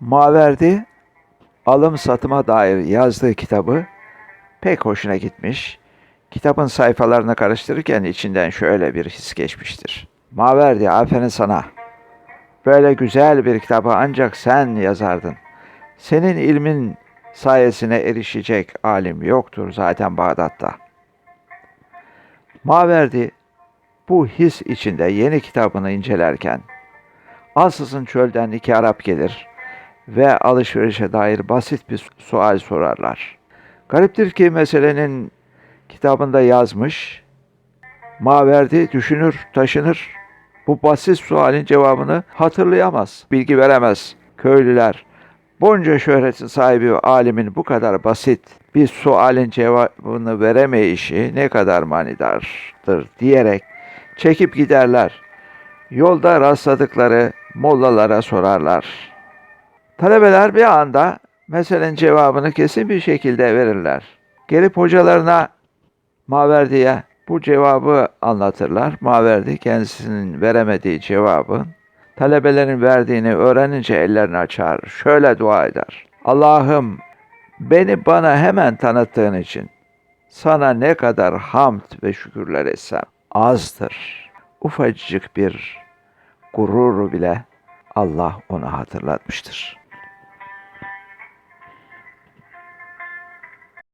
Maverdi alım satıma dair yazdığı kitabı pek hoşuna gitmiş. Kitabın sayfalarını karıştırırken içinden şöyle bir his geçmiştir. Maverdi aferin sana. Böyle güzel bir kitabı ancak sen yazardın. Senin ilmin sayesine erişecek alim yoktur zaten Bağdat'ta. Maverdi bu his içinde yeni kitabını incelerken ansızın çölden iki Arap gelir ve alışverişe dair basit bir sual sorarlar. Gariptir ki meselenin kitabında yazmış, Maverdi düşünür, taşınır. Bu basit sualin cevabını hatırlayamaz, bilgi veremez. Köylüler, bunca şöhretin sahibi alimin bu kadar basit bir sualin cevabını veremeyişi ne kadar manidardır diyerek çekip giderler. Yolda rastladıkları mollalara sorarlar. Talebeler bir anda meselenin cevabını kesin bir şekilde verirler. Gelip hocalarına Maverdi'ye bu cevabı anlatırlar. Maverdi kendisinin veremediği cevabın talebelerin verdiğini öğrenince ellerini açar. Şöyle dua eder. Allah'ım beni bana hemen tanıttığın için sana ne kadar hamd ve şükürler etsem azdır. Ufacık bir gururu bile Allah ona hatırlatmıştır.